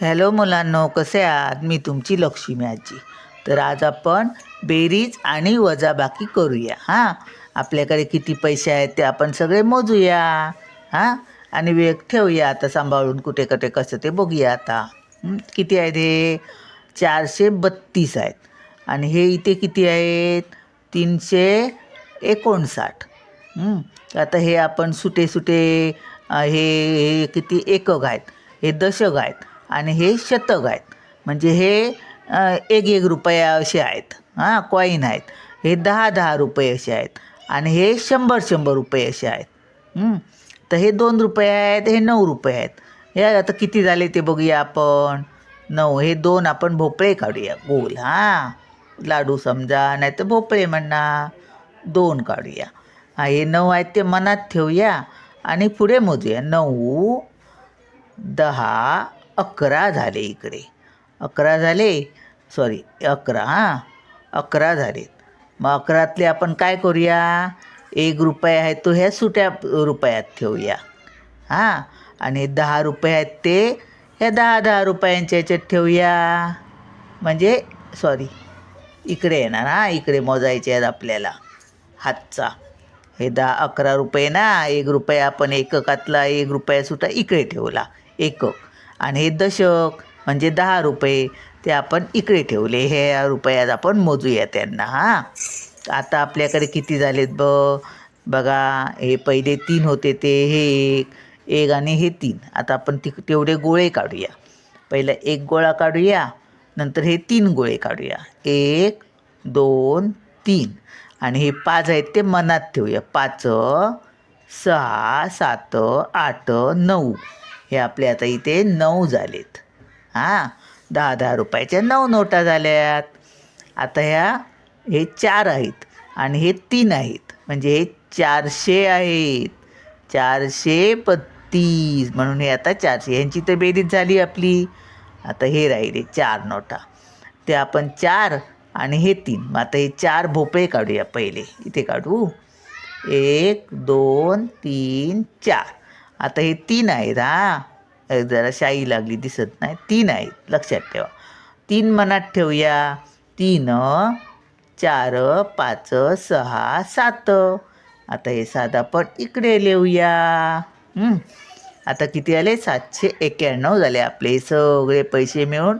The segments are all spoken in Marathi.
हॅलो मुलांनो कसे आहात? मी तुमची लक्ष्मी आजी तर आज आपण बेरीज आणि वजाबाकी करूया हां? आपल्याकडे किती पैसे आहेत ते आपण सगळे मोजूया हां? आणि वेग ठेवूया आता सांभाळून कुठे कुठे कसं ते बघूया आता. किती आहेत हे? चारशे बत्तीस आहेत. आणि हे इथे किती आहेत? तीनशे एकोणसाठ. आता हे आपण सुटे सुटे हे हे किती एकक आहेत? हे दशक आहेत. आणि हे शतक आहेत. म्हणजे हे एक एक रुपया असे आहेत. हां कॉईन आहेत. हे दहा दहा रुपये असे आहेत. आणि हे शंभर शंभर रुपये असे आहेत. तर हे दोन रुपये आहेत हे नऊ रुपये आहेत. हे आता किती झाले ते बघूया आपण. नऊ हे दोन आपण भोपळे काढूया. गोल हां. लाडू समजा नाही तर भोपळे म्हणा. दोन काढूया. हा हे नऊ आहेत ते मनात ठेवूया. आणि पुढे मोजूया. नऊ दहा अकरा झाले इकडे. अकरा झाले? सॉरी अकरा हां? अकरा झालेत मग अकरातले आपण काय करूया? एक रुपया आहे तो ह्या सुट्या रुपयात ठेवूया. हां? आणि दहा रुपये आहेत ते ह्या दहा दहा रुपयांच्या ह्याच्यात ठेवूया. म्हणजे सॉरी इकडे येणार हां? इकडे मोजायचे आहेत आपल्याला. हातचा. हे दहा अकरा रुपये ना? एक रुपया आपण एककातला एक रुपया सुद्धा इकडे ठेवला. एकक. आणि हे दशक म्हणजे दहा रुपये ते आपण इकडे ठेवले. हे रुपयात आपण मोजूया त्यांना हां. आता आपल्याकडे किती झालेत ब? बघा हे पहिले तीन होते ते हे एक एक आणि हे तीन. आता आपण ति तेवढे गोळे काढूया. पहिला एक गोळा काढूया नंतर हे तीन गोळे काढूया. एक दोन तीन. आणि हे पाच आहेत ते मनात ठेवूया. पाच सहा सात आठ नऊ. हे आपले आता इथे नऊ झालेत. हां दहा दहा रुपयाच्या नऊ नोटा झाल्यात. आता ह्या हे चार आहेत आणि हे तीन आहेत. म्हणजे हे चारशे आहेत. चारशे बत्तीस म्हणून हे आता चारशे. ह्यांची तर बेरीज झाली आपली. आता हे राहिले चार नोटा. ते आपण चार आणि हे तीन. मग आता हे चार भोपळे काढूया पहिले. इथे काढू. एक दोन तीन चार. आता हे तीन आहेत हां. जरा शाई लागली दिसत नाही. तीन आहेत लक्षात ठेवा. तीन मनात ठेवूया. तीन चार पाच सहा सात. आता हे सात आपण इकडे लिहूया. आता किती आले? सातशे एक्याण्णव झाले आपले. सगळे पैसे मिळून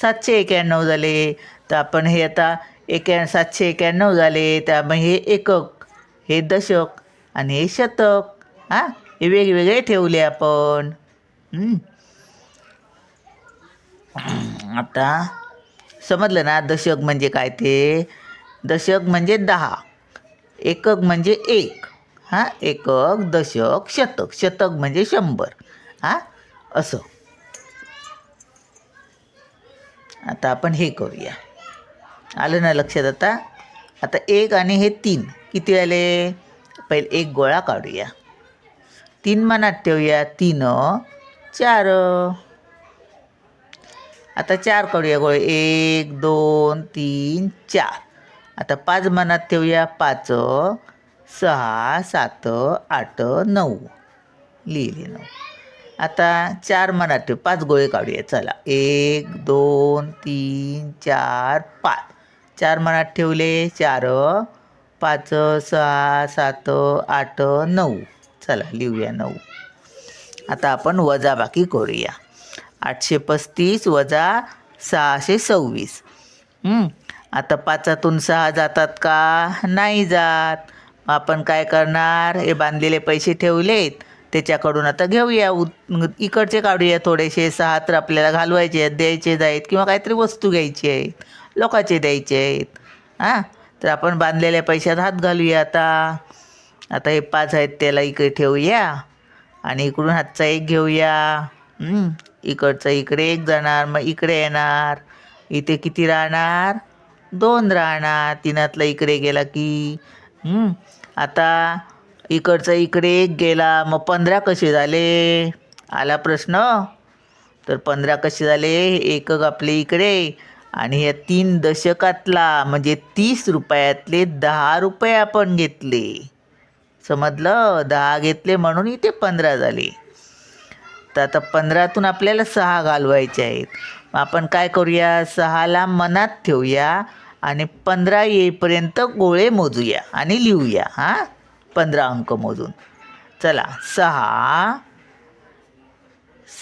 सातशे एक्याण्णव झाले. तर आपण हे आता एक्या सातशे एक्याण्णव झाले. त्यामुळे हे एकक हे दशक आणि हे शतक. हां? हे वेगवेगळे ठेवले आपण. आता समजलं ना दशक म्हणजे काय ते? दशक म्हणजे दहा एकक म्हणजे एक हां? एकक दशक शतक शतक म्हणजे शंभर हां? असं. आता आपण हे करूया. आलं ना लक्षात आता? आता एक आणि हे तीन किती आले? पहिले एक गोळा काढूया. तीन मनात ठेवूया. तीन. चार. आता चार काढूया गोळे. एक दोन तीन चार. आता पाच मनात ठेवूया. पाच सहा सात आठ नऊ. लिहिले नऊ. आता चार मनात ठेवू. पाच गोळे काढूया. चला. एक दोन तीन चार पाच. चार मनात ठेवले. चार. पाच सहा सात आठ नऊ. चला लिहूया नऊ. आता आपण वजाबाकी करूया. आठशे पस्तीस वजा सहाशे सव्वीस. आता पाचातून सहा जातात का? नाही जात. मग आपण काय करणार? हे बांधलेले पैसे ठेवलेत. त्याच्याकडून आता घेऊया. उ इकडचे काढूया थोडेसे. सहा तर आपल्याला घालवायचे आहेत द्यायचे आहेत किंवा काहीतरी वस्तू घ्यायची आहेत. लोकांचे द्यायचे आहेत. हां तर आपण बांधलेल्या पैशात हात घालूया आता. आता हे पाच आहेत त्याला इकडे ठेवूया. आणि इकडून हातचा एक घेऊया. इकडचा इकडे एक जाणार मग इकडे येणार. इथे किती राहणार? दोन राहणार. तिनातला इकडे गेला की. आता इकडचा इकडे एक गेला. मग पंधरा कसे झाले? आला प्रश्न. तर पंधरा कसे झाले? एकक आपले इकडे. आणि या तीन दशकातला म्हणजे तीस रुपयातले दहा रुपये आपण घेतले. समजलं? दहा घेतले म्हणून इथे पंधरा झाले. तर आता पंधरातून आपल्याला सहा घालवायचे आहेत. मग आपण काय करूया? सहाला मनात ठेवूया आणि पंधरा येईपर्यंत गोळे मोजूया आणि लिहूया हां? पंधरा अंक मोजून. चला सहा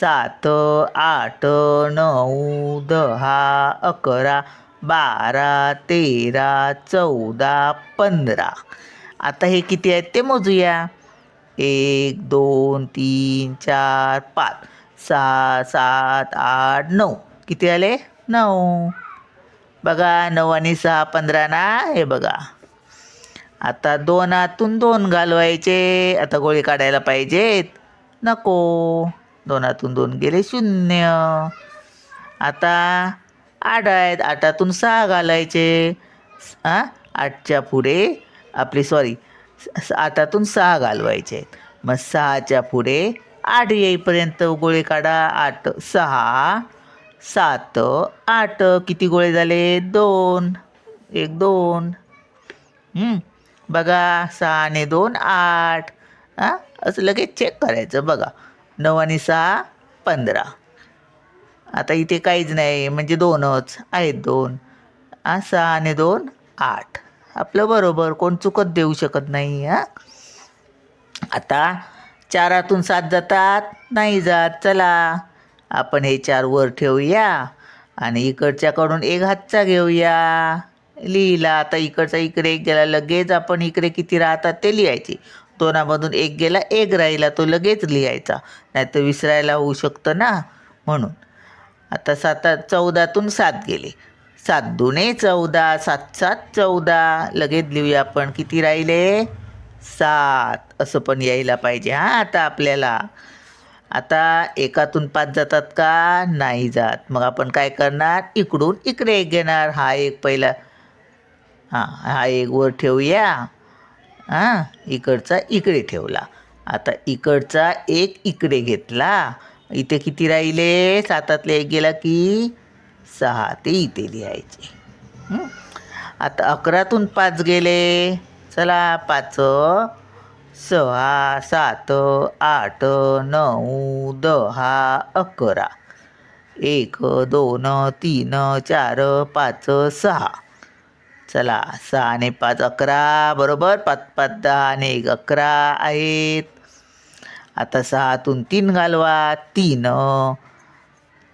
सात आठ नऊ दहा अकरा बारा तेरा चौदा पंधरा. आता हे किती आहेत ते मोजूया. एक दोन तीन चार पाच. सहा सात आठ नऊ. किती आले? नऊ. बघा नऊ आणि सहा पंधरा ना हे बघा. आता दोन आतून दोन घालवायचे. आता गोळी काढायला पाहिजेत. नको. दोनातून दोन गेले शून्य. आता आठ आहेत. आठातून सहा घालायचे. हां आठच्या पुढे आपले सॉरी आठातून सहा घालवायचे आहेत. मग सहाच्या पुढे आठ येईपर्यंत गोळे काढा. आठ सहा सात आठ. किती गोळे झाले? दोन. एक दोन. बघा सहा आणि दोन आठ. हां असं लगेच चेक करायचं. बघा नऊ आणि सहा पंधरा. आता इथे काहीच नाही म्हणजे दोनच. आहेत दोन. हां सहा आणि दोन आठ. आपलं बरोबर कोण चुकत देऊ शकत नाही हां? आता चारातून सात जातात नाही जात चला आपण हे चार वर ठेवूया आणि इकडच्याकडून एक हातचा घेऊया. लिहिला आता इकडचा इकडे एक गेला लगेच आपण इकडे किती राहतात ते लिहायचे. दोनामधून एक गेला एक राहिला तो लगेच लिहायचा. नाही तर विसरायला होऊ शकतं ना म्हणून. आता सात चौदातून सात गेले. सात दुने चौदा सात सात चौदा. लगेच लिहूया आपण. किती राहिले? सात. असं पण यायला पाहिजे. हां आता आपल्याला. आता एकातून पाच जातात का? नाही जात. मग आपण काय करणार? इकडून इकडे एक घेणार. हा एक पहिला. हां हा एक वर ठेवूया. हां इकडचा इकडे ठेवला. आता इकडचा एक इकडे घेतला. इथे किती राहिले? सातातले एक गेला की सहा ते इथे लिहायचे. आता अकरातून पाच गेले. चला पाच सहा सात आठ नऊ दहा अकरा. एक दोन तीन चार पाच सहा. चला सहा आणि पाच अकरा. बरोबर? पाच पाच दहा आणि एक अकरा आहेत. आता सहातून तीन घालवा. तीन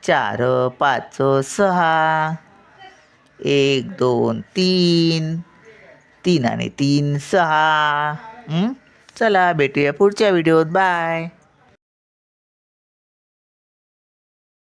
चार पाच सहा. एक दोन तीन. तीन आणि तीन सहा. चला भेटूया पुढच्या व्हिडिओत. बाय.